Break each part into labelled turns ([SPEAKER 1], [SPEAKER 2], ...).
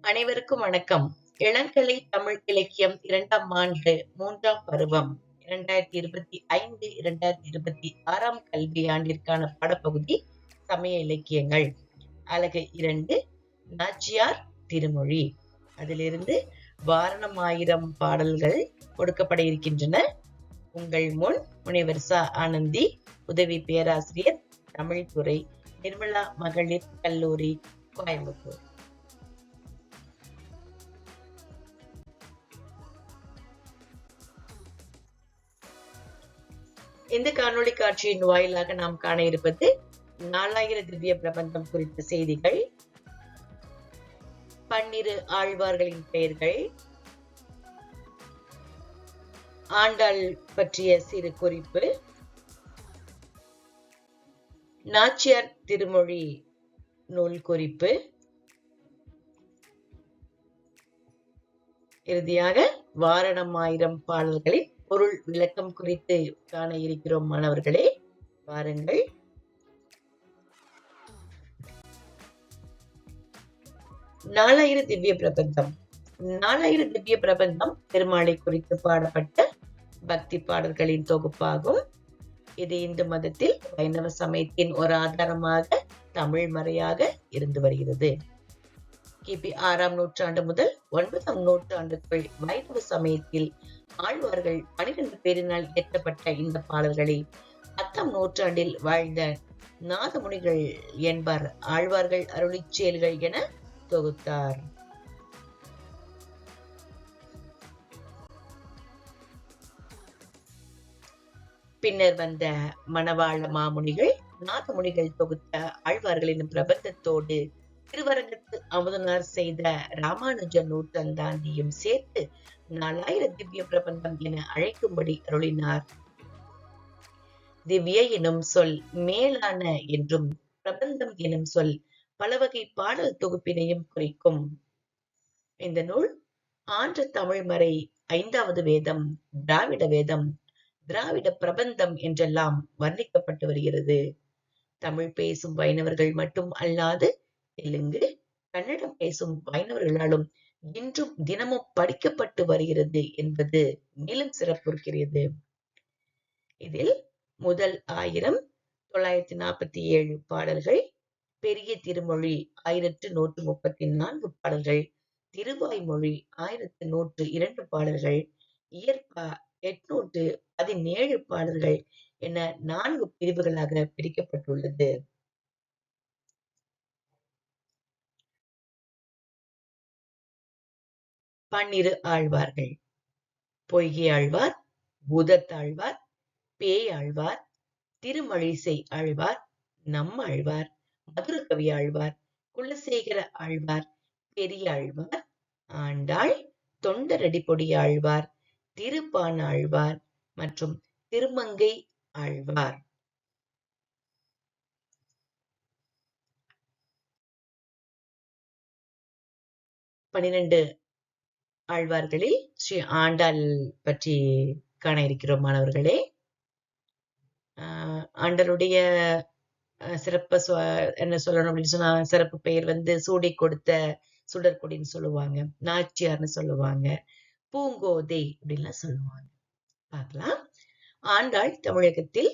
[SPEAKER 1] அனைவருக்கும் வணக்கம். இளங்கலை தமிழ் இலக்கியம் இரண்டாம் ஆண்டு மூன்றாம் பருவம் இரண்டாயிரத்தி இருபத்தி ஐந்து இரண்டாயிரத்தி இருபத்தி ஆறாம் கல்வியாண்டிற்கான பாடப்பகுதி சமய இலக்கியங்கள். அலகு இரண்டு நாச்சியார் திருமொழி. அதிலிருந்து வாரணம் ஆயிரம் பாடல்கள் கொடுக்கப்பட இருக்கின்றன. உங்கள் முன் முனைவர் ச. ஆனந்தி உதவி பேராசிரியர் தமிழ்துறை நிர்மலா மகளிர் கல்லூரி கோயம்புத்தூர். இந்த காணொளி காட்சியின் வாயிலாக நாம் காண இருப்பது நாலாயிர திவ்ய பிரபந்தம் குறித்த செய்திகள் பன்னிரு ஆழ்வார்களின் பெயர்கள் ஆண்டாள் பற்றிய சிறு குறிப்பு நாச்சியார் திருமொழி நூல் குறிப்பு இறுதியாக வாரணம் ஆயிரம் பாடல்களின் பொருள் விளக்கம் குறித்து காண இருக்கிறோம் மாணவர்களே. வாருங்கள். நாலாயிர திவ்ய பிரபந்தம். நாலாயிர திவ்ய பிரபந்தம் பெருமாளை குறித்து பாடப்பட்ட பக்தி பாடல்களின் தொகுப்பாகும். இது இந்து மதத்தில் வைணவ சமயத்தின் ஒரு ஆதாரமாக தமிழ் மறையாக இருந்து வருகிறது. கிபி ஆறாம் நூற்றாண்டு முதல் ஒன்பதாம் நூற்றாண்டுக்குள் வைணவ சமயத்தில் ஆழ்வார்கள் பனிரெண்டு பேரினால் இயற்றப்பட்ட இந்த பாடல்களை பத்தாம் நூற்றாண்டில் வாழ்ந்த நாதமுனிகள் என்பார். ஆழ்வார்கள் அருளிச் செயல்கள் என தொகுத்தார். பின்னர் வந்த மணவாள மாமுனிகள் நாதமுனிகள் தொகுத்த ஆழ்வார்களின் பிரபந்தத்தோடு திருவரங்கத்து அமுதனார் செய்த ராமானுஜ நூற்றந்தாண்டியும் சேர்த்து நாலாயிர திவ்ய பிரபந்தம் என அழைக்கும்படி அருளினார். திவ்ய எனும் சொல் மேலான என்றும் பிரபந்தம் எனும் சொல் பல வகை பாடல் தொகுப்பினையும் குறிக்கும். இந்த நூல் ஆன்ற தமிழ் மறை ஐந்தாவது வேதம் திராவிட வேதம் திராவிட பிரபந்தம் என்றெல்லாம் வர்ணிக்கப்பட்டு வருகிறது. தமிழ் பேசும் வைணவர்கள் மட்டும் அல்லாது தெலுங்கு கன்னடம் பேசும் வைணவர்களாலும் இன்றும் தினமும் படிக்கப்பட்டு வருகிறது என்பது மேலும் சிறப்புறுக்கிறது. இதில் முதல் ஆயிரம் தொள்ளாயிரத்தி நாற்பத்தி ஏழு பாடல்கள் பெரிய திருமொழி ஆயிரத்து நூற்று முப்பத்தி நான்கு பாடல்கள் திருவாய்மொழி ஆயிரத்து நூற்று இரண்டு பாடல்கள் இயற்பா எட்நூற்று பதினேழு பாடல்கள் என நான்கு பிரிவுகளாக பிரிக்கப்பட்டுள்ளது. பன்னிரு ஆழ்வார்கள். பொய்கை ஆழ்வார் பூதத்தாழ்வார் பேய் ஆழ்வார் திருமழிசை ஆழ்வார் நம்ம ஆழ்வார் மதுரகவி ஆழ்வார் குலசேகர ஆழ்வார் பெரிய ஆழ்வார் ஆண்டாள் தொண்டரடிப்பொடி ஆழ்வார் திருப்பான் ஆழ்வார் மற்றும் திருமங்கை ஆழ்வார். பனிரெண்டு ஆழ்வார்களில் ஸ்ரீ ஆண்டாள் பற்றி காண இருக்கிறோம் மாணவர்களே. ஆண்டருடைய சிறப்ப என்ன சொல்லணும் அப்படின்னு சொன்னா சிறப்பு பெயர் வந்து சூடி கொடுத்த சுடற்கொடின்னு சொல்லுவாங்க நாச்சியார்னு சொல்லுவாங்க பூங்கோதை அப்படின்லாம் சொல்லுவாங்க. பார்க்கலாம். ஆண்டாள் தமிழகத்தில்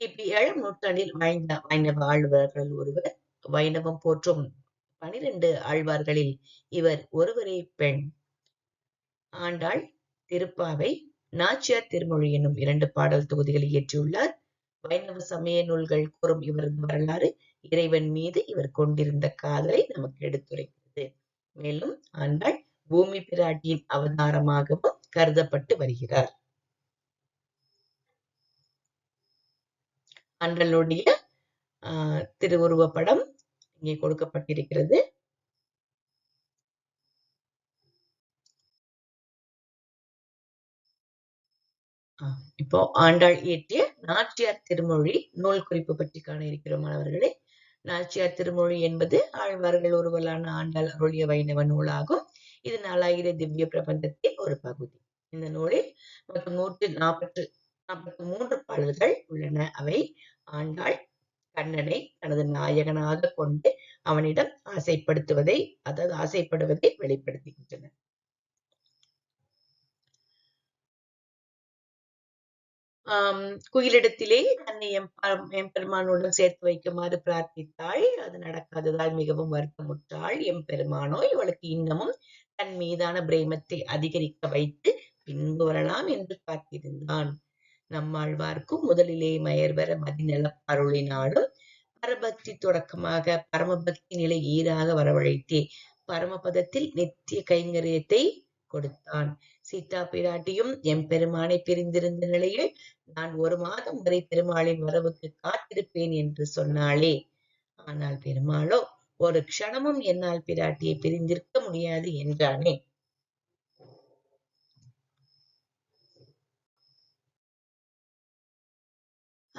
[SPEAKER 1] இப்படி ஏழாம் நூற்றாண்டில் வாழ்ந்த வைணவ ஆழ்வார்கள் ஒருவர் வைணவம் போற்றும் பனிரெண்டு ஆழ்வார்களில் இவர் ஒருவரே பெண். ஆண்டாள் திருப்பாவை நாச்சியார் திருமொழி என்னும் இரண்டு பாடல் தொகுதிகளை இயற்றியுள்ளார். வைணவ சமய நூல்கள் கூறும் இவரது வரலாறு இறைவன் மீது இவர் கொண்டிருந்த காதலை நமக்கு எடுத்துரைக்கிறது. மேலும் ஆண்டாள் பூமி பிராட்டியின் அவதாரமாகவும் கருதப்பட்டு வருகிறார். அன்றலுடைய ஆஹ் திருவுருவ படம் இங்கே கொடுக்கப்பட்டிருக்கிறது. இப்போ ஆண்டாள் இயற்றிய நாச்சியார் திருமொழி நூல் குறிப்பு பற்றி காண இருக்கிறோம் மாணவர்களே. நாச்சியார் திருமொழி என்பது ஆழ்வார்கள் ஒருவரான ஆண்டாள் அருளிய வைணவ நூலாகும். இது நாலாயிர திவ்ய பிரபந்தத்தின் ஒரு பகுதி. இந்த நூலில் மொத்தம் நூற்று நாற்பத்து நாற்பத்தி மூன்று பாடல்கள் உள்ளன. அவை ஆண்டாள் கண்ணனை தனது நாயகனாக கொண்டு அவனிடம் ஆசைப்படுத்துவதை அதாவது ஆசைப்படுவதை வெளிப்படுத்துகின்றன. குயிலிடத்திலே தன்னை எம் எம்பெருமானுடன் சேர்த்து வைக்குமாறு பிரார்த்தித்தாள் அது நடக்காததால் மிகவும் வருத்தமுற்றாள். எம்பெருமானோ இவளுக்கு இன்னமும் தன் மீதான பிரேமத்தை அதிகரிக்க வைத்து பின்பு வரலாம் என்று காத்திருந்தான். நம்மாழ்வார்க்கும் முதலிலே மயர்வர மதிநல அருளினாலும் பரபக்தி தொடக்கமாக பரமபக்தி நிலை ஈராக வரவழைத்தே பரமபதத்தில் நித்திய கைங்கரியத்தை கொடுத்தான். சீதா பிராட்டியும் எம்பெருமானை பிரிந்திருந்த நிலையில் நான் ஒரு மாதம் வரை பெருமாளின் வரவுக்கு காத்திருப்பேன் என்று சொன்னாளே. ஆனால் பெருமாளோ ஒரு க்ஷணமும் என்னால் பிராட்டியை பிரிந்திருக்க முடியாது என்றானே.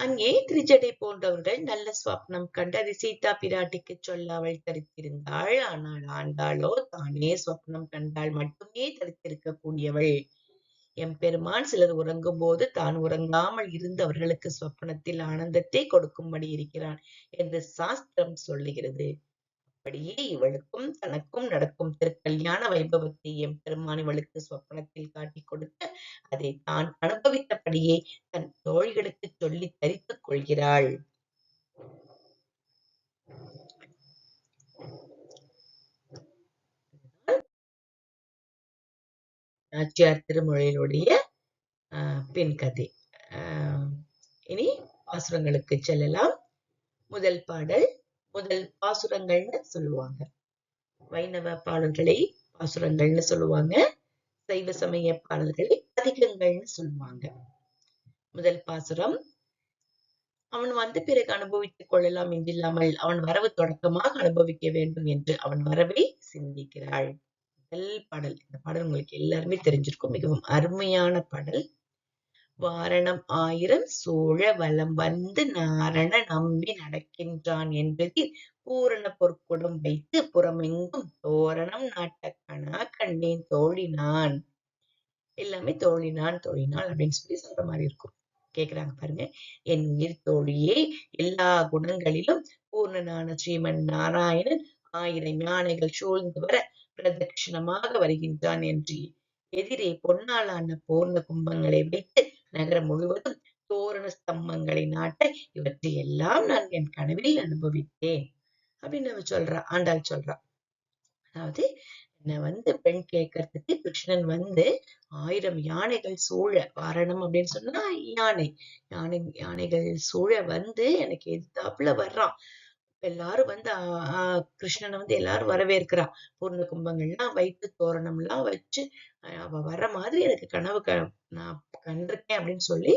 [SPEAKER 1] அங்கே திரிஜடை போன்றவர்கள் நல்ல சுவப்னம் கண்டு அதை சீதா பிராட்டிக்கு சொல்ல அவள் தரித்திருந்தாள். ஆனால் ஆண்டாளோ தானே சுவப்னம் கண்டால் மட்டுமே தரித்திருக்க கூடியவள் எம்பெருமான் சிலர் உறங்கும் போது தான் உறங்காமல் இருந்து அவர்களுக்கு சொப்பனத்தில் ஆனந்தத்தை கொடுக்கும்படி இருக்கிறான் என்று சாஸ்திரம் சொல்லுகிறது. அப்படியே இவளுக்கும் தனக்கும் நடக்கும் திருக்கல்யாண வைபவத்தை எம்பெருமான் இவளுக்கு சொப்பனத்தில் காட்டிக் கொடுத்து அதை தான் அனுபவித்தபடியே தன் தோழிகளுக்கு சொல்லி தரித்துக் கொள்கிறாள். நாச்சியார் திருமொழியினுடைய ஆஹ், பின் கதை. ஆஹ், இனி பாசுரங்களுக்கு செல்லலாம். முதல் பாடல் முதல் பாசுரங்கள்னு சொல்லுவாங்க. வைணவ பாடல்களை பாசுரங்கள்னு சொல்லுவாங்க. சைவ சமய பாடல்களை பதிகங்கள்னு சொல்லுவாங்க. முதல் பாசுரம் அவன் வந்த பிறகு அனுபவித்துக் கொள்ளலாம் என்றில்லாமல் அவன் வரவு தொடக்கமாக அனுபவிக்க வேண்டும் என்று அவன் வரவை சிந்திக்கிறாள். முதல் பாடல். இந்த பாடல் உங்களுக்கு எல்லாருமே தெரிஞ்சிருக்கும். மிகவும் அருமையான பாடல். வாரணம் ஆயிரம் சோழ வலம் வந்து நாரண நம்பி நடக்கின்றான் என்பதில் பூரண பொற்குடம் வைத்து புறமெங்கும் தோரணம் நாட்டக்கனா கண்டேன் தோழினான். எல்லாமே தோழினான் தோழினான் அப்படின்னு சொல்லி சொல்ற மாதிரி இருக்கும். கேக்குறாங்க பாருங்க. என் உயிர் தோழியே எல்லா குணங்களிலும் பூர்ணனான ஸ்ரீமன் நாராயணன் ஆயிரம் யானைகள் சூழ்ந்து வர பிரதட்சிணமாக வருகின்றான் என்று எதிரே பொன்னாலான பூர்ண கும்பங்களை வைத்து நகரம் முழுவதும் தோரண ஸ்தம்பங்களை நாட்ட இவற்றை எல்லாம் நான் என் கனவில் அனுபவித்தேன். அப்படின்னு அவ சொல்றா ஆண்டாள் சொல்றா. அதாவது என்னை வந்து பெண் கேட்கறதுக்கு கிருஷ்ணன் வந்து ஆயிரம் யானைகள் சூழ வாரணம் அப்படின்னு சொன்னா யானை. யானை யானைகள் சூழ வந்து எனக்கு எதிர்த்தாப்புல வர்றான். எல்லாரும் வந்து ஆஹ் ஆஹ் கிருஷ்ணனை வந்து எல்லாரும் வரவேற்கிறா. பூர்ண கும்பங்கள்லாம் வைத்து தோரணம்லாம் வச்சு அவ வர்ற மாதிரி எனக்கு கனவு க நான் கண்டிருக்கேன் அப்படின்னு சொல்லி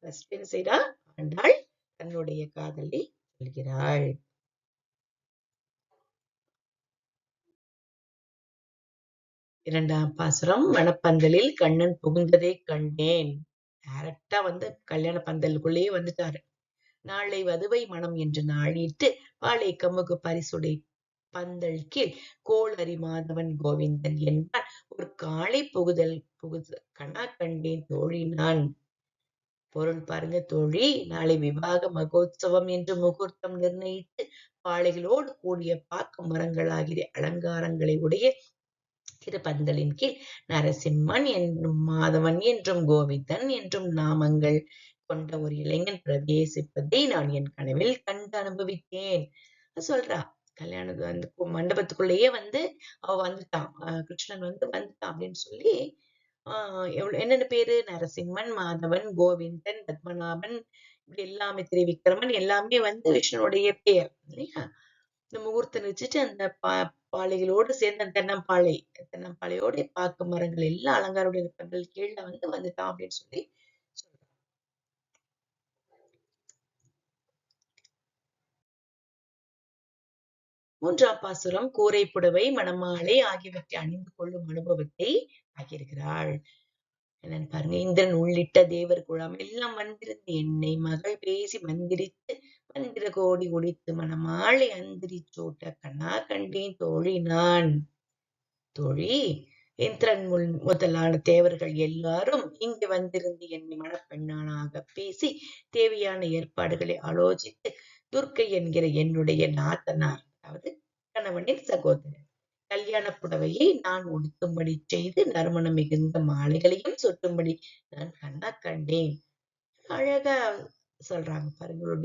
[SPEAKER 1] ஃபர்ஸ்ட் என்ன செய்யறா ஆண்டாள் தன்னுடைய காதலி சொல்கிறாள். இரண்டாம் பாசுரம் மணப்பந்தலில் கண்ணன் புகுந்ததை கண்டேன். டைரக்டா வந்து கல்யாண பந்தலுக்குள்ளேயே வந்துட்டாரு. நாளை வதுவை மனம் என்று நாளிட்டு வாழை கமுகு பரிசுடை பந்தல் கீழ் கோளரி மாதவன் கோவிந்தன் என்றான் ஒரு காளை புகுதல் புகுத கணா கண்டேன் தோழி நான். பொருள் பாருங்க தோழி நாளை விவாக மகோத்சவம் என்று முகூர்த்தம் நிர்ணயித்து பாளைகளோடு கூடிய பாக்கு மரங்களாகிய அலங்காரங்களை உடைய திருப்பந்தலின் கீழ் நரசிம்மன் என்றும் மாதவன் என்றும் கோவிந்தன் என்றும் நாமங்கள் கொண்ட ஒரு இளைஞன் பிரவேசிப்பதை நான் என் கனவில் கண்டு அனுபவித்தேன். சொல்றா கல்யாணத்து வந்து மண்டபத்துக்குள்ளேயே வந்து அவ வந்துட்டான். கிருஷ்ணன் வந்து வந்துட்டான் அப்படின்னு சொல்லி ஆஹ் எவ்வளவு என்னென்ன பேரு? நரசிம்மன் மாதவன் கோவிந்தன் பத்மநாபன் இப்படி எல்லாமே திரிவிக்ரமன் எல்லாமே வந்து விஷ்ணுனுடைய பேர் இல்லையா? இந்த முகூர்த்தம் வச்சுட்டு அந்த பா பாளைகளோடு சேர்ந்த தென்னம்பாளை தென்னம்பாளையோட பாக்கு மரங்கள் எல்லா அலங்காரோட கண்கள் கீழே வந்து வந்துட்டான் அப்படின்னு சொல்லி சொல்றாங்க. மூன்றாம் பாசுரம் கூரை புடவை மணமாலை ஆகியவற்றை அணிந்து கொள்ளும் அனுபவத்தை ஆகியிருக்கிறாள் என்னன்னு பாருங்க இந்திரன் உள்ளிட்ட தேவர் குழாம் எல்லாம் வந்திருந்து என்னை மகள் பேசி மந்திரித்து மந்திர கோடி ஒடித்து மணமாலை அந்திரி சோட்ட கண்ணா கண்டேன் தோழி நான். தோழி இந்திரன் முன் முதலான தேவர்கள் எல்லாரும் இங்கு வந்திருந்து என்னை மணப்பெண்ணானாக பேசி தேவையான ஏற்பாடுகளை ஆலோசித்து துர்க்கை என்கிற என்னுடைய நாத்தனார் அதாவது கணவனின் சகோதரர். கல்யாண புடவையை நான் உடுத்தும்படி செய்து நறுமணம் மிகுந்த மாலைகளையும் சுட்டும்படி நான் கண்ணா கண்டேன். அழகா சொல்றாங்க பாருங்க ஒரு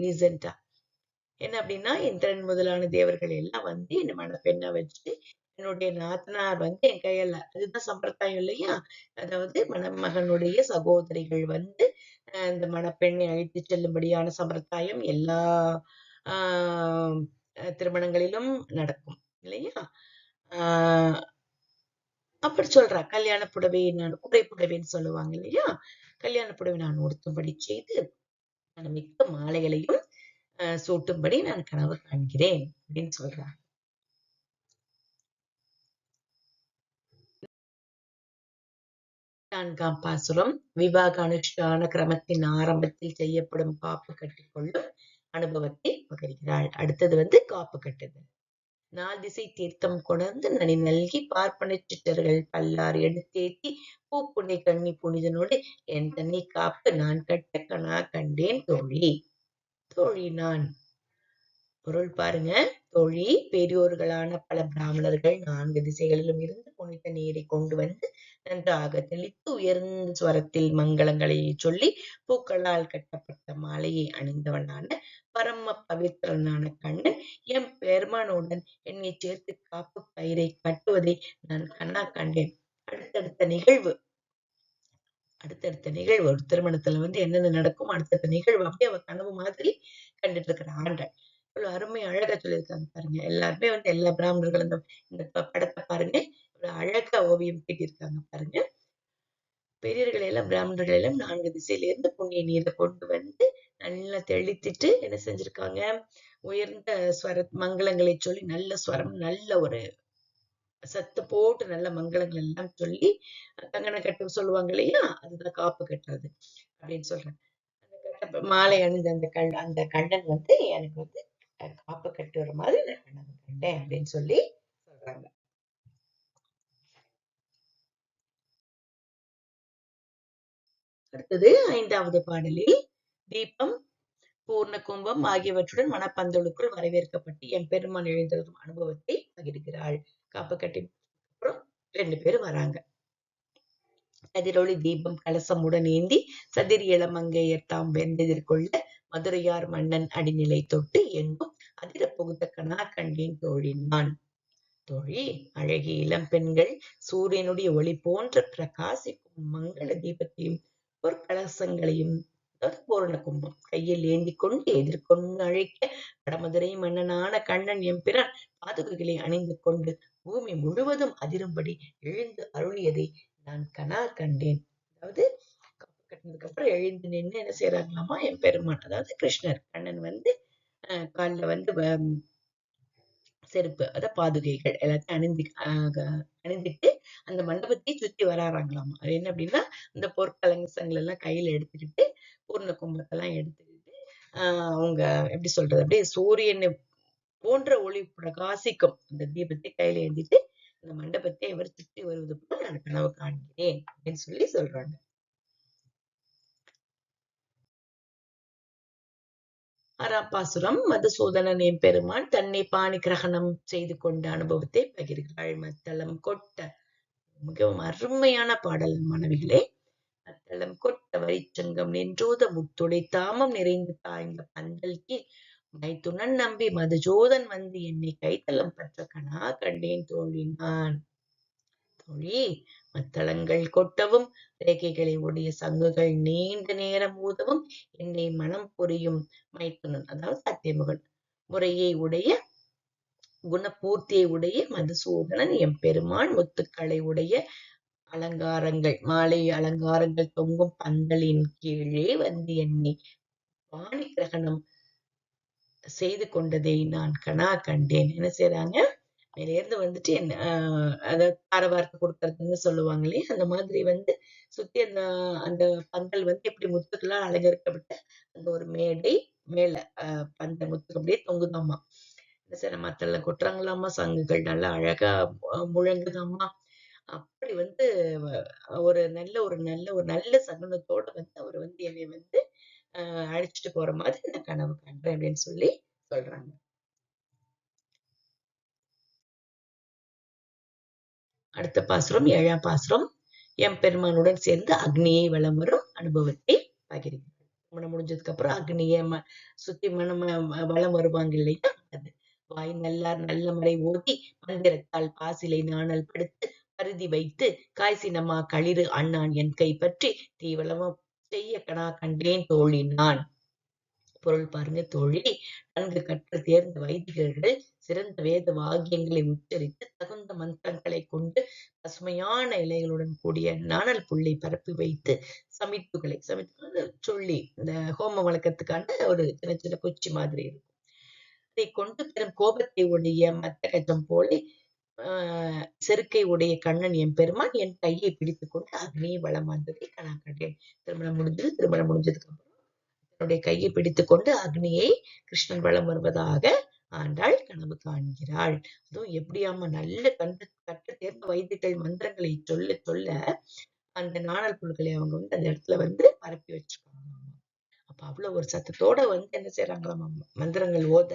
[SPEAKER 1] என்ன அப்படின்னா இந்திரன் முதலான தேவர்கள் எல்லாம் வந்து என்ன பெண்ணை வச்சுட்டு என்னுடைய நாத்தனார் வந்து என் கையில அதுதான் சம்பிரதாயம் இல்லையா? அதாவது மணமகனுடைய சகோதரிகள் வந்து அஹ் இந்த மணப்பெண்ணை அழைத்து செல்லும்படியான சம்பிரதாயம் எல்லா ஆஹ் திருமணங்களிலும் நடக்கும் இல்லையா? ஆஹ் அப்படி சொல்றா கல்யாண புடவை நான் உடை புடவைன்னு சொல்லுவாங்க இல்லையா? கல்யாண புடவை நான் உடுத்தும்படி செய்து நான் மிக்க மாலைகளையும் சூட்டும்படி நான் கனவு காண்கிறேன் அப்படின்னு சொல்றாங்க நான்காம் பாசுரம் விவாக அனுஷ்டான கிரமத்தின் ஆரம்பத்தில் செய்யப்படும் காப்பு கட்டிக்கொள்ளும் அனுபவத்தை பகிர்கிறாள். அடுத்தது வந்து காப்பு கட்டுதல். நால் திசை தீர்த்தம் கொணர்ந்து நனி நல்கி பார்ப்பன சிற்றர்கள் பல்லார் எடுத்தேத்தி பூப்புண்ணை கண்ணி புனிதனோடு என் தண்ணி காப்பு நான் கட்ட கணா கண்டேன் தோழி. தோழி நான். பொருள் பாருங்க. தோழி பெரியோர்களான பல பிராமணர்கள் நான்கு திசைகளிலும் இருந்து புனித நீரை கொண்டு வந்து நன்றாக தெளித்து உயர்ந்த ஸ்வரத்தில் மங்களங்களை சொல்லி பூக்களால் கட்டப்பட்ட மாலையை அணிந்தவனான பரம பவித்திரனான கண்ணன் எம் பெருமானுடன் என்னை சேர்த்து காப்பு பயிரை கட்டுவதை நான் கண்ணா கண்டேன். அடுத்தடுத்த நிகழ்வு. அடுத்தடுத்த நிகழ்வு. ஒரு திருமணத்துல வந்து என்னென்ன நடக்கும் அடுத்தடுத்த நிகழ்வு அப்படியே அவ கனவு மாதிரி கண்டுட்டு இருக்கிற ஆண்டாள் இவ்வளவு அருமை அழகா சொல்லியிருக்காங்க பாருங்க. எல்லாருமே வந்து எல்லா பிராமணர்களும் இந்த படத்தை பாருங்க. ஒரு அழகா ஓவியம் தீட்டியிருக்காங்க பாருங்க. பெரியவர்கள் எல்லாம் பிராமணர்கள் எல்லாம் நான்கு திசையில இருந்து புண்ணிய நீரை கொண்டு வந்து நல்லா தெளித்துட்டு என்ன செஞ்சிருக்காங்க? உயர்ந்த ஸ்வர மங்களங்களை சொல்லி நல்ல ஸ்வரம் நல்ல ஒரு சத்து போட்டு நல்ல மங்களங்கள் எல்லாம் சொல்லி கங்கண கட்டு சொல்லுவாங்க இல்லையா? அதுதான் காப்பு கட்டுறது அப்படின்னு சொல்றேன் அந்த கட்ட மாலை அணிந்த அந்த கண் அந்த கண்ணன் வந்து எனக்கு வந்து காப்பு கட்டுற மாதிரி நான் கண்டேன் அப்படின்னு சொல்லி சொல்றாங்க. அடுத்தது ஐந்தாவது பாடலில் தீபம் பூர்ண கும்பம் ஆகியவற்றுடன் மனப்பந்தலுக்குள் வரவேற்கப்பட்டு என் பெருமான் எழுந்ததும் அனுபவத்தை பகிர்கிறாள். காப்பு கட்டி அப்புறம் ரெண்டு பேரும் வராங்க. கதிரொளி தீபம் கலசமுடன் ஏந்தி சதிர் இளமங்கையர் தாம் வெந்தெதிர்கொள்ள மதுரையார் மன்னன் அடிநிலை தொட்டு எங்கும் அதிர புகுத்த கனா கண்டேன் தோழினான். தோழி அழகிய இளம் பெண்கள் சூரியனுடைய ஒளி போன்ற பிரகாசிக்கும் மங்கள தீபத்தையும் பொற்கலசங்களையும் அதாவது பூரண கும்பம் கையில் ஏந்தி கொண்டு எதிர்கொண்டு அழைக்க வடமதுரை மன்னனான கண்ணன் எம்பிரான் பாதுகைகளை அணிந்து கொண்டு பூமி முழுவதும் அதிரும்படி எழுந்து அருளியதை நான் கனா கண்டேன். அதாவது கட்டினதுக்கு அப்புறம் எழுந்து நின்று என்ன செய்யறாங்களாமா என் பெருமான் அதாவது கிருஷ்ணர் கண்ணன் வந்து அஹ் கால்ல வந்து வ- செருப்பு அதாவது பாதுகைகள் எல்லாத்தையும் அணிந்து ஆஹ் அணிந்துட்டு அந்த மண்டபத்தை சுத்தி வராறாங்களாமா? அது என்ன அப்படின்னா இந்த பொற்கலங்கசங்கள் எல்லாம் கையில எடுத்துக்கிட்டு பூர்ண கும்பத்தெல்லாம் எடுத்துக்கிட்டு ஆஹ் அவங்க எப்படி சொல்றது? அப்படியே சூரியனை போன்ற ஒளி பிரகாசிக்கும். அந்த தீபத்தை கையில ஏந்திட்டு அந்த மண்டபத்தை அவர் சுற்றி வருவது போல நான் கனவு காண்கிறேன் அப்படின்னு சொல்லி சொல்றாங்க. அராப்பாசுரம் பாசுரம் மதுசூதனன் எம்பெருமான் தன்னை பாணி கிரகணம் செய்து கொண்ட அனுபவத்தை பகிர்கிறாள் மத்தளம் கொட்ட மிகவும் அருமையான பாடல் மனைவிகளே. மத்தளம் கொட்ட வரிச்சங்கம் நின்றோத முத்துடை தாமம் நிறைந்து தாய்ந்த பந்தல் கீழ் மைத்துனன் நம்பி மதுஜோதன் வந்து என்னை கைத்தளம் பற்ற கணா கண்டேன் தோழினான் தோழி மத்தளங்கள் கொட்டவும் ரேகைகளை உடைய சங்குகள் நீண்ட நேரம் ஊதவும் என்னை மனம் புரியும் மைத்துனன் அதாவது சத்தியமுகன் முறையை உடைய குணபூர்த்தியை உடைய மதுசூதனன் எம்பெருமான் முத்துக்களை உடைய அலங்காரங்கள் மாலை அலங்காரங்கள் தொங்கும் பந்தலின் கீழே வந்து என்னை வாணி கிரகணம் செய்து கொண்டதை நான் கனா கண்டேன். என்ன செய்யறாங்க மேலேருந்து வந்துட்டு என்ன ஆஹ் அதாவது தாரவார்த்து கொடுக்கறதுன்னு சொல்லுவாங்க இல்லையா? அந்த மாதிரி வந்து சுத்தி அந்த அந்த பந்தல் வந்து எப்படி முத்துக்களால் அலங்கரிக்கப்பட்ட அந்த ஒரு மேடை மேல ஆஹ் பந்த முத்து அப்படியே தொங்குதாம்மா சிரமத்துல கொட்டுறாங்களாமா சங்குகள் நல்லா அழகா முழங்குதாமா அப்படி வந்து ஒரு நல்ல ஒரு நல்ல ஒரு நல்ல சகுனத்தோட வந்து அவர் வந்து என்னை வந்து அஹ் அழைச்சிட்டு போற மாதிரி நான் கனவு கண்டேன் அப்படின்னு சொல்லி சொல்றாங்க. அடுத்த பாசுரம் ஏழாம் பாசுரம். எம் பெருமானுடன் சேர்ந்து அக்னியை வளம் வரும் அனுபவத்தை பகிர்கிறார் திருமணம் முடிஞ்சதுக்கு அப்புறம் அக்னியை சுத்தி மனம் வளம் வருவாங்க இல்லையா? அது. வாய் நல்லார் நல்ல முறை ஓதி மந்திரத்தால் பாசிலை நாணல் படுத்து பருதி வைத்து காய்சினமா களிறு அண்ணான் என் கை பற்றி தீவளமும் செய்ய கணா கண்டேன் தோழி நான். பொருள் பாருங்க தோழி. நன்கு கற்று தேர்ந்த வைதிகர்கள் சிறந்த வேத வாக்கியங்களை உச்சரித்து தகுந்த மந்திரங்களை கொண்டு பசுமையான இலைகளுடன் கூடிய நாணல் புள்ளை பரப்பி வைத்து சமித்துகளை சமித்து சொல்லி இந்த ஹோம வழக்கத்துக்கான ஒரு சின்ன சின்ன குச்சி மாதிரி இருக்கும். அதை கொண்டு பெரும் கோபத்தை உடைய மத்த கஜம் போல செருக்கை உடைய கண்ணன் என் பெருமான் என் கையை பிடித்துக் கொண்டு அக்னியை வளம் வந்ததை நான் கண்டேன். திருமணம் முடிஞ்சது திருமணம் முடிஞ்சதுக்கு அப்புறம் தன்னுடைய கையை பிடித்துக் கொண்டு அக்னியை கிருஷ்ணன் வளம் வருவதாக ஆண்டாள் கனவு காண்கிறாள். அதுவும் எப்படியாம நல்ல கண்டு கற்று தேர்ந்த வைத்தியர்கள் மந்திரங்களை சொல்ல சொல்ல அந்த நாணல் புல்களை அவங்க வந்து அந்த இடத்துல வந்து பரப்பி வச்சிருக்காங்க அப்ப அவ்வளவு ஒரு சத்தத்தோட வந்து என்ன செய்யறாங்களாம் மந்திரங்கள் ஓத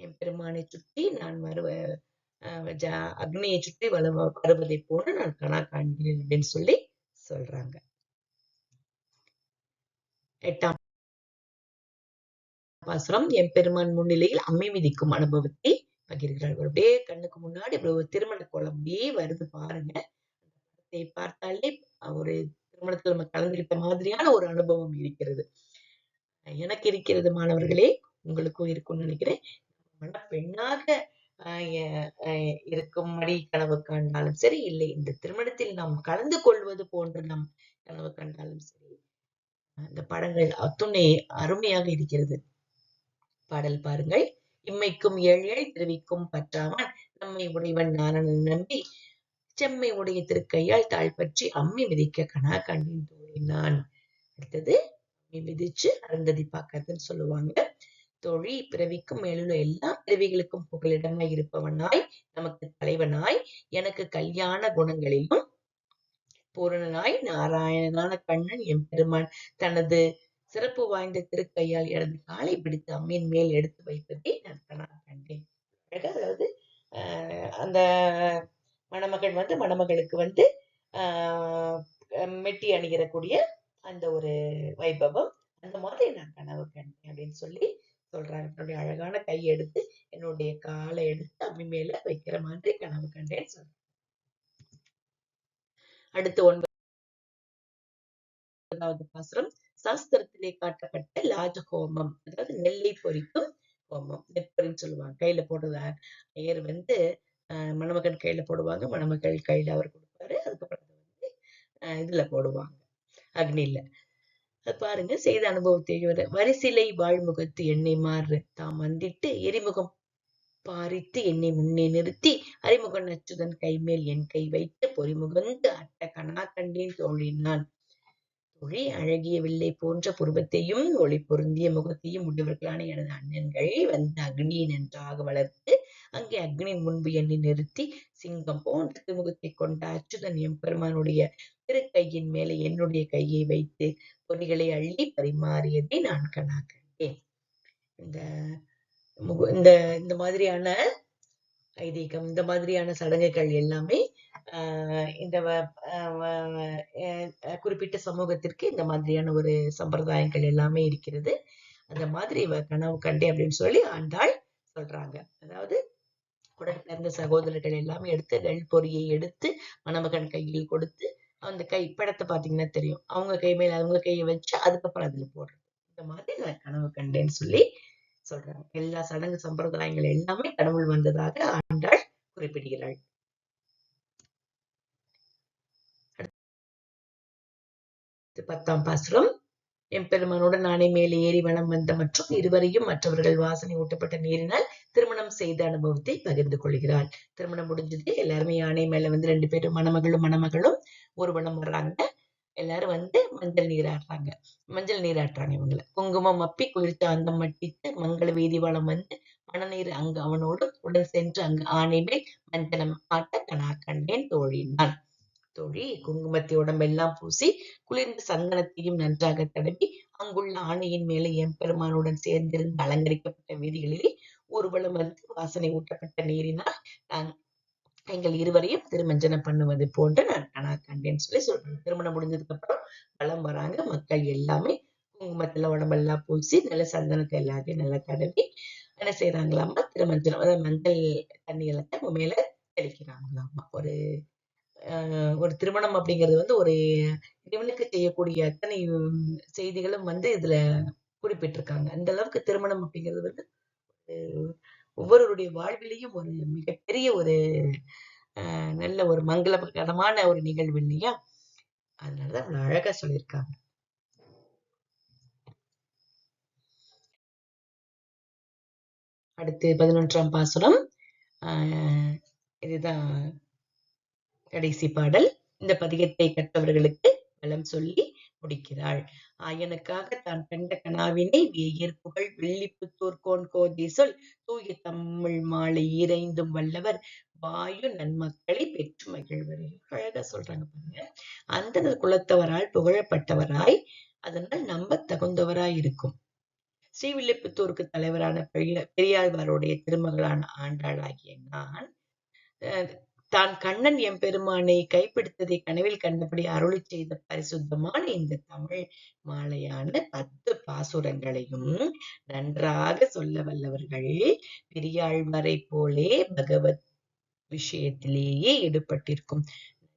[SPEAKER 1] என் பெருமானை சுற்றி நான் வருவ ஜ- அக்னியை சுற்றி வள வருவதை போல நான் கணா காண்கிறேன் அப்படின்னு சொல்லி சொல்றாங்க. எட்டாம் பாசுரம் என் பெருமான் முன்னிலையில் அம்மை மிதிக்கும் அனுபவத்தை பகிர்கிறார் அப்படியே கண்ணுக்கு முன்னாடி இவ்வளவு திருமண கோலம் அப்படியே வருது பாருங்க. படத்தை பார்த்தாலே ஒரு திருமணத்துல நம்ம கலந்துகிட்ட மாதிரியான ஒரு அனுபவம் இருக்கிறது. எனக்கு இருக்கிறது மாணவர்களே உங்களுக்கும் இருக்கும்னு நினைக்கிறேன். மன பெண்ணாக இருக்கும்படி கனவு கண்டாலும் சரி இல்லை இந்த திருமணத்தில் நாம் கலந்து கொள்வது போன்று நாம் கனவு கண்டாலும் சரி அந்த படங்கள் அத்துணை அருமையாக இருக்கிறது. பாடல் பாருங்கள். இம்மைக்கும் ஏழை தெரிவிக்கும் பற்றாமல் நம்மை உடைவன் நாரணன் நம்பி செம்மை உடைய திருக்கையால் தாழ் பற்றி அம்மி மிதிக்க கனா கண்டின் தோழினான் அடுத்தது அம்மி மிதிச்சு அருந்ததி பார்க்கறதுன்னு சொல்லுவாங்க. தொழி பிறவிக்கும் மேலுள்ள எல்லா பிறவிகளுக்கும் புகலிடமாய் இருப்பவனாய் நமக்கு தலைவனாய் எனக்கு கல்யாண குணங்களிலும் பூரணனாய் நாராயணனான கண்ணன் எம்பெருமான் தனது சிறப்பு வாய்ந்த திருக்கையால் எனது காலை பிடித்து அம்மியின் மேல் எடுத்து வைப்பதை நான் கண்டேன். அதாவது ஆஹ் அந்த மணமகன் வந்து மணமகளுக்கு வந்து ஆஹ் மெட்டி அணிகிறக்கூடிய அந்த ஒரு வைபவம் அந்த மாதிரி நான் கனவு கண்டேன் அப்படின்னு சொல்லி சொல்றாங்க என்னுடைய அழகான கை எடுத்து என்னுடைய காலை எடுத்து அம்மி மேல வைக்கிற மாதிரி கனவு கண்டேன்னு சொல்றேன் அடுத்து ஒன்பதாவது பாசுரம் சாஸ்திரத்திலே காட்டப்பட்ட லாஜ ஹோமம் அதாவது நெல்லை பொறிக்கும் ஹோமம். நெற்பொறின்னு சொல்லுவாங்க. கையில போடுறத? ஐயர் வந்து ஆஹ் மணமகன் கையில போடுவாங்க. மணமகள் கையில அவர் கொடுப்பாரு. அதுக்கப்புறம் வந்து இதுல போடுவாங்க. அக்னில பாருங்க செய்த அனுபவத்தை வர- வரிசிலை வாழ்முகத்து எண்ணெய் மாறு தாம் வந்திட்டு எரிமுகம் பாரித்து என்னை முன்னே நிறுத்தி அறிமுகன் அச்சுதன் கைமேல் என் கை வைத்து பொறிமுகந்து அட்ட கணா கண்டேன் தோழினான் ஒளி அழகிய வில்லை போன்ற புருவத்தையும் ஒளி பொருந்திய முகத்தையும் உடையவர்களான எனது அண்ணன்கள் வந்து அக்னியை நன்றாக வளர்த்து அங்கே அக்னியின் முன்பு என்னை நிறுத்தி சிங்கம் போன்ற திருமுகத்தை கொண்ட அச்சுதன் எம்பெருமானுடைய திருக்கையின் மேலே என்னுடைய கையை வைத்து பொறிகளை அள்ளி பரிமாறியதை நான் கண்ணா இந்த இந்த இந்த மாதிரியான ஐதீகம் இந்த மாதிரியான சடங்குகள் எல்லாமே ஆஹ் இந்த வ- குறிப்பிட்ட சமூகத்திற்கு இந்த மாதிரியான ஒரு சம்பிரதாயங்கள் எல்லாமே இருக்கிறது. அந்த மாதிரி இவ கனவு கண்டே அப்படின்னு சொல்லி ஆண்டாள் சொல்றாங்க. அதாவது உடன் பிறந்த சகோதரர்கள் எல்லாமே எடுத்து நெல் பொறியை எடுத்து மணமகன் கையில் கொடுத்து அந்த கை படத்தை பாத்தீங்கன்னா தெரியும். அவங்க கை மேல அவங்க கையை வச்சு அதுக்கப்புறம் அதுல போடுறது. இந்த மாதிரி நான் கனவு கண்டேன்னு சொல்லி சொல்றாங்க எல்லா சடங்கு சம்பிரதாயங்கள் எல்லாமே கடவுள் வந்ததாக ஆண்டாள் குறிப்பிடுகிறாள். பத்தாம் பாசுரம். எம்பெருமானுடன் நானே மேலே ஏறி வனம் வந்த மற்றும் இருவரையும் மற்றவர்கள் வாசனை ஊட்டப்பட்ட நீரினால் திருமணம் செய்த அனுபவத்தை பகிர்ந்து கொள்கிறாள். திருமணம் முடிஞ்சது. எல்லாருமே யானை மேல வந்து ரெண்டு பேரும் மணமகளும் மணமகளும் ஊர்வலம் வர்றாங்க எல்லாரும் வந்து மஞ்சள் நீராடுறாங்க மஞ்சள் நீராட்டுறாங்க இவங்களை. குங்குமம் அப்பி குளிர்த்து அந்தம் மட்டித்து மங்கள வீதி வளம் வந்து மணநீர் அங்கு அவனோடு உடன் சென்று அங்கு ஆணை மேல் மஞ்சளம் ஆட்ட கனா கண்டேன் தோழினான் தோழி குங்குமத்தை உடம்பெல்லாம் பூசி குளிர்ந்த சந்தனத்தையும் நன்றாக தடவி அங்குள்ள ஆணையின் மேலே எம்பெருமானுடன் சேர்ந்திருந்து அலங்கரிக்கப்பட்ட வீதிகளிலே ஊர்வலம் வந்து வாசனை ஊட்டப்பட்ட நீரினால் நான் எங்கள் இருவரையும் திருமஞ்சனம் பண்ணுவது போன்று நான் கனா கண்டேன்னு சொல்லி சொல்றேன் திருமணம் முடிஞ்சதுக்கு அப்புறம் வலம் வராங்க. மக்கள் எல்லாமே குங்குமத்துல உடம்பெல்லாம் பூசி நல்ல சந்தனத்தை எல்லாத்தையும் நல்லா தடவி என்ன செய்யறாங்களாமா திருமஞ்சனம் அதாவது மஞ்சள் தண்ணி எல்லாத்தையும் மேல தெளிக்கிறாங்களாமா ஒரு ஆஹ் ஒரு திருமணம் அப்படிங்கிறது வந்து ஒரு இவனுக்கு செய்யக்கூடிய அத்தனை செய்திகளும் வந்து இதுல குறிப்பிட்டிருக்காங்க. அந்த அளவுக்கு திருமணம் அப்படிங்கிறது வந்து ஒவ்வொருவருடைய வாழ்விலையும் ஒரு மிகப்பெரிய ஒரு நல்ல ஒரு மங்களகரமான ஒரு நிகழ்வு இல்லையா? அதனாலதான் அவ்வளவு அழகா சொல்லியிருக்காங்க. அடுத்து பதினொன்றாம் பாசுரம். ஆஹ் இதுதான் கடைசி பாடல். இந்த பதிகத்தை கற்றவர்களுக்கு வளம் சொல்லி முடிக்கிறாள் ஆயனுக்காக தான் கண்ட கனாவினை வேயர் புகழ் வெள்ளிப்புத்தூர் கோன் சொல் தூய தமிழ் மாலை இறைந்தும் வல்லவர் வாயு நன்மக்களை பெற்று மகிழ்வர். அழகா சொல்றாங்க பாருங்க. அந்த குலத்தவரால் புகழப்பட்டவராய் அதனால் நம்ப தகுந்தவராய் இருக்கும். ஸ்ரீவில்லிபுத்தூருக்கு தலைவரான பெரிய பெரியாழ்வாருடைய திருமகளான ஆண்டாளாகிய நான் தான் கண்ணன் எம்பெருமானை கைப்பிடித்ததை கனவில் கண்டபடி அருளி செய்த பரிசுத்தமான இந்த தமிழ் மாலையான பத்து பாசுரங்களையும் நன்றாக சொல்ல வல்லவர்கள் பெரியாழ்வாரை போலே பகவத் விஷயத்திலேயே ஈடுபட்டிருக்கும்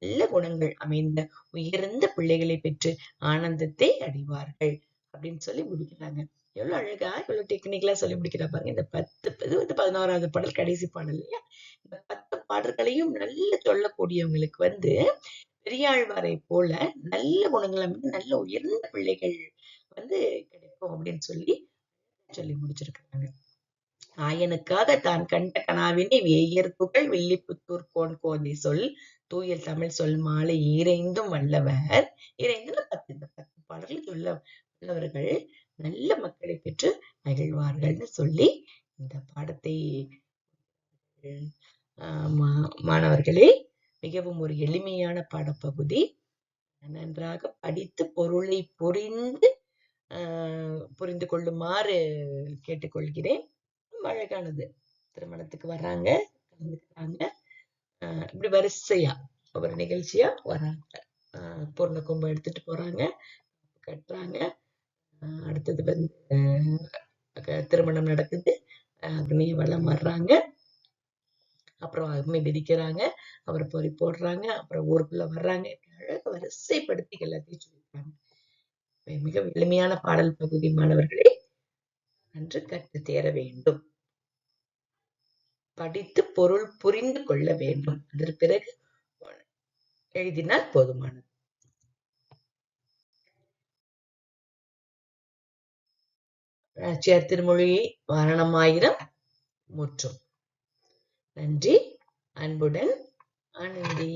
[SPEAKER 1] நல்ல குணங்கள் அமைந்த உயர்ந்த பிள்ளைகளை பெற்று ஆனந்தத்தை அடைவார்கள் அப்படின்னு சொல்லி முடிக்கிறாங்க. எவ்வளவு அழகா எவ்வளவு டெக்னிக்கலா சொல்லி முடிக்கிறா பாருங்க. இந்த பத்து இது வந்து பதினோராவது பாடல் கடைசி பாடல் இல்லையா? இந்த பத்து பாடல்களையும் நல்ல சொல்லக்கூடியவங்களுக்கு வந்து பெரியாழ்வாரை போல நல்ல குணங்களை நல்ல உயர்ந்த பிள்ளைகள் வந்து கிடைக்கும் அப்படின்னு சொல்லி சொல்லி முடிச்சிருக்கிறாங்க. ஆயனுக்காக தான் கண்ட கனாவினை வேயர் புகழ் வில்லிபுத்தூர் கோன் கோதை சொல் தூய தமிழ் சொல் மாலை இறைந்தும் வல்லவர். இறைந்தும் பத்து இந்த பத்து பாடல்கள் சொல்ல நல்ல மக்களை பெற்று மகிழ்வார்கள்னு சொல்லி இந்த பாடத்தை மாணவர்களே மிகவும் ஒரு எளிமையான பாடப்பகுதி. நன்றாக படித்து பொருளை புரிந்து புரிந்து கொள்ளுமாறு கேட்டுக்கொள்கிறேன். அழகானது. திருமணத்துக்கு வர்றாங்க கலந்துக்கிறாங்க. இப்படி வரிசையா ஒவ்வொரு நிகழ்ச்சியா வராங்க. ஆஹ் பூர்ண கும்பம் எடுத்துட்டு போறாங்க கட்டுறாங்க. அடுத்தது வந்து திருமணம் நடக்குது. அக்னிய வளம் வர்றாங்க. அப்புறம் அருமை மிதிக்கிறாங்க. அப்புறம் பொறி போடுறாங்க. அப்புறம் ஊருக்குள்ள வர்றாங்க. அழக வரிசைப்படுத்தி எல்லாத்தையும் சொல்லியிருக்காங்க. மிக எளிமையான பாடல் பகுதி மாணவர்களே. நன்று கற்று தேர வேண்டும். படித்து பொருள் புரிந்து கொள்ள வேண்டும். அதற்கு பிறகு எழுதினால் போதுமானது. நாச்சியார் திருமொழியை வாரணமாயிரம் முற்றும். நன்றி. அன்புடன் ஆனந்தி.